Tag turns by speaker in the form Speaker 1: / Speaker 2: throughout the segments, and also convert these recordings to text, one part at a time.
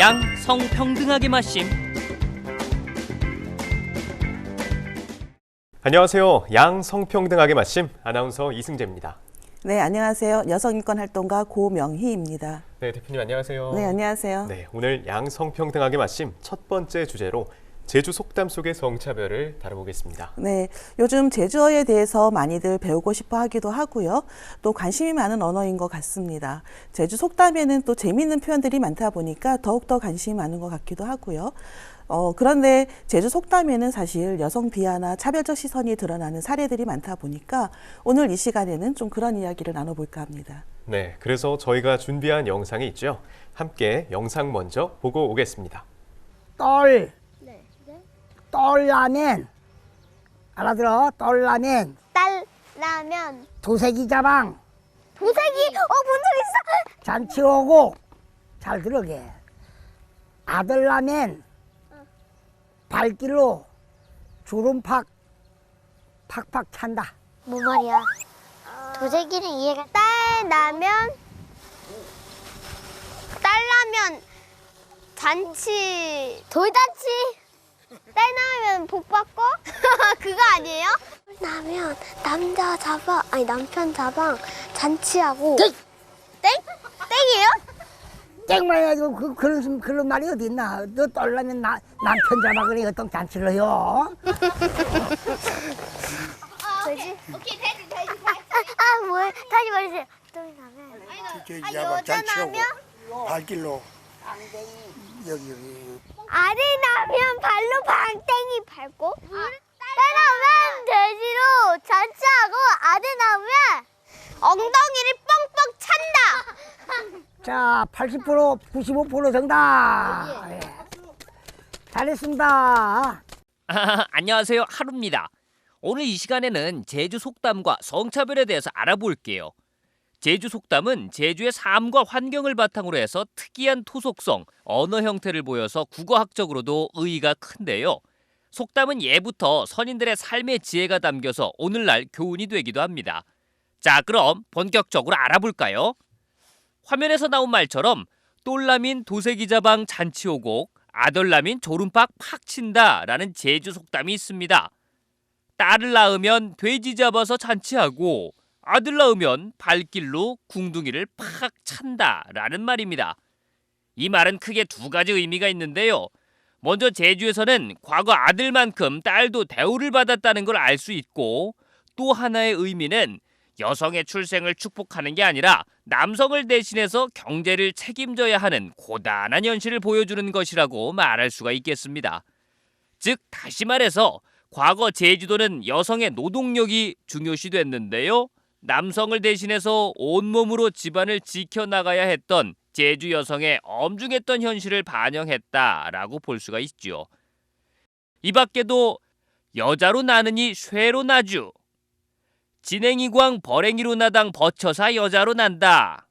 Speaker 1: 양 성평등하게 마심
Speaker 2: 안녕하세요. 양 성평등하게 마심 아나운서 이승재입니다.
Speaker 3: 네, 안녕하세요. 여성인권 활동가 고명희입니다.
Speaker 2: 네, 대표님 안녕하세요.
Speaker 3: 네, 안녕하세요.
Speaker 2: 네, 오늘 양 성평등하게 마심 첫 번째 주제로 제주 속담 속의 성차별을 다뤄보겠습니다.
Speaker 3: 네, 요즘 제주어에 대해서 많이들 배우고 싶어 하기도 하고요. 또 관심이 많은 언어인 것 같습니다. 제주 속담에는 또 재미있는 표현들이 많다 보니까 더욱더 관심이 많은 것 같기도 하고요. 어, 그런데 제주 속담에는 사실 여성 비하나 차별적 시선이 드러나는 사례들이 많다 보니까 오늘 이 시간에는 좀 그런 이야기를 나눠볼까 합니다.
Speaker 2: 네, 그래서 저희가 준비한 영상이 있죠. 함께 영상 먼저 보고 오겠습니다.
Speaker 4: 똘. 똘라면. 알아들어? 똘라면.
Speaker 5: 딸 라면
Speaker 4: 도색이 자방.
Speaker 5: 도색이 어본 적 있어
Speaker 4: 잔치 오고. 잘 들어게. 아들 라면. 발길로 주름 팍 팍팍 찬다.
Speaker 5: 뭐 말이야 도색이는 이해가 딸 라면 딸 라면 잔치 돌잔치 딸라면 복 받고 그거 아니에요? 나면 남자 자방 아니 남편 자방 잔치하고 땡 땡이에요?
Speaker 4: 땡만 해가지고 그, 그런, 그런 말이 어디 있나. 너 똘라면 나, 남편 잡아 그래 어떤 잔치를 해요.
Speaker 5: 되지? 오케이 되지 되지 아 뭐야 다시 말해주세요 딸라면
Speaker 6: 저기
Speaker 5: 아니,
Speaker 6: 야방 잔치하고
Speaker 5: 여자라면?
Speaker 6: 발길로 여기 여기
Speaker 5: 아들 나면 발로 방땡이 밟고 딸 나면 돼지로 잔치하고 아들 나면 엉덩이를 뻥뻥 찬다
Speaker 4: 자, 80% 95% 정답. 예. 잘했습니다.
Speaker 1: 아, 안녕하세요 하루입니다 오늘 이 시간에는 제주 속담과 성차별에 대해서 알아볼게요 제주 속담은 제주의 삶과 환경을 바탕으로 해서 특이한 토속성, 언어 형태를 보여서 국어학적으로도 의의가 큰데요. 속담은 예부터 선인들의 삶의 지혜가 담겨서 오늘날 교훈이 되기도 합니다. 자, 그럼 본격적으로 알아볼까요? 화면에서 나온 말처럼 똘라민 도색이자방 잔치오곡, 아들라민 조름팍 팍 친다라는 제주 속담이 있습니다. 딸을 낳으면 돼지 잡아서 잔치하고 아들 낳으면 발길로 궁둥이를 팍 찬다라는 말입니다. 이 말은 크게 두 가지 의미가 있는데요. 먼저 제주에서는 과거 아들만큼 딸도 대우를 받았다는 걸 알 수 있고 또 하나의 의미는 여성의 출생을 축복하는 게 아니라 남성을 대신해서 경제를 책임져야 하는 고단한 현실을 보여주는 것이라고 말할 수가 있겠습니다. 즉 다시 말해서 과거 제주도는 여성의 노동력이 중요시 됐는데요. 남성을 대신해서 온몸으로 집안을 지켜나가야 했던 제주 여성의 엄중했던 현실을 반영했다라고 볼 수가 있죠. 이 밖에도 여자로 나느니 쇠로 나주, 진행이광 버랭이로 나당 버쳐사 여자로 난다.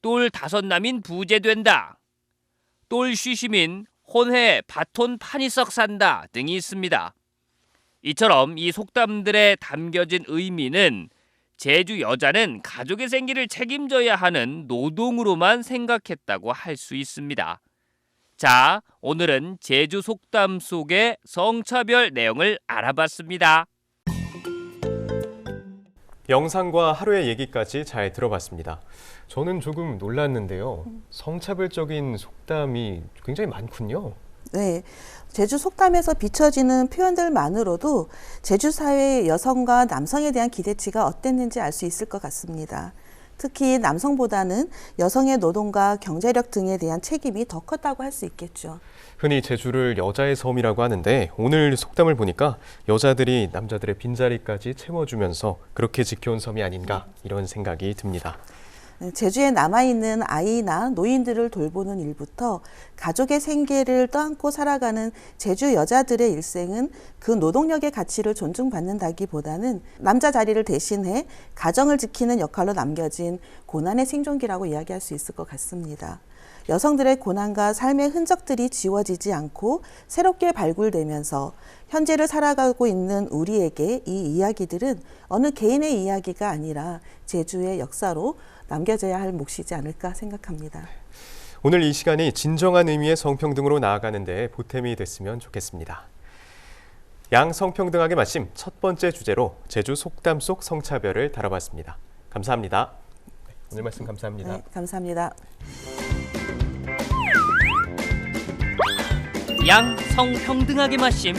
Speaker 1: 똘 다섯 남인 부재 된다. 똘 쉬시민 혼회 바톤 판이썩 산다 등이 있습니다. 이처럼 이 속담들에 담겨진 의미는 제주 여자는 가족의 생기를 책임져야 하는 노동으로만 생각했다고 할 수 있습니다. 자, 오늘은 제주 속담 속의 성차별 내용을 알아봤습니다.
Speaker 2: 영상과 하루의 얘기까지 잘 들어봤습니다. 저는 조금 놀랐는데요. 성차별적인 속담이 굉장히 많군요.
Speaker 3: 네. 제주 속담에서 비춰지는 표현들만으로도 제주 사회의 여성과 남성에 대한 기대치가 어땠는지 알 수 있을 것 같습니다. 특히 남성보다는 여성의 노동과 경제력 등에 대한 책임이 더 컸다고 할 수 있겠죠.
Speaker 2: 흔히 제주를 여자의 섬이라고 하는데 오늘 속담을 보니까 여자들이 남자들의 빈자리까지 채워주면서 그렇게 지켜온 섬이 아닌가 이런 생각이 듭니다.
Speaker 3: 제주에 남아있는 아이나 노인들을 돌보는 일부터 가족의 생계를 떠안고 살아가는 제주 여자들의 일생은 그 노동력의 가치를 존중받는다기보다는 남자 자리를 대신해 가정을 지키는 역할로 남겨진 고난의 생존기라고 이야기할 수 있을 것 같습니다. 여성들의 고난과 삶의 흔적들이 지워지지 않고 새롭게 발굴되면서 현재를 살아가고 있는 우리에게 이 이야기들은 어느 개인의 이야기가 아니라 제주의 역사로 남겨져야 할 몫이지 않을까 생각합니다.
Speaker 2: 오늘 이 시간이 진정한 의미의 성평등으로 나아가는 데 보탬이 됐으면 좋겠습니다. 양성평등하게 마심 첫 번째 주제로 제주 속담 속 성차별을 다뤄봤습니다. 감사합니다. 네, 오늘 말씀 감사합니다.
Speaker 3: 네, 감사합니다.
Speaker 1: 양 성평등하게 마심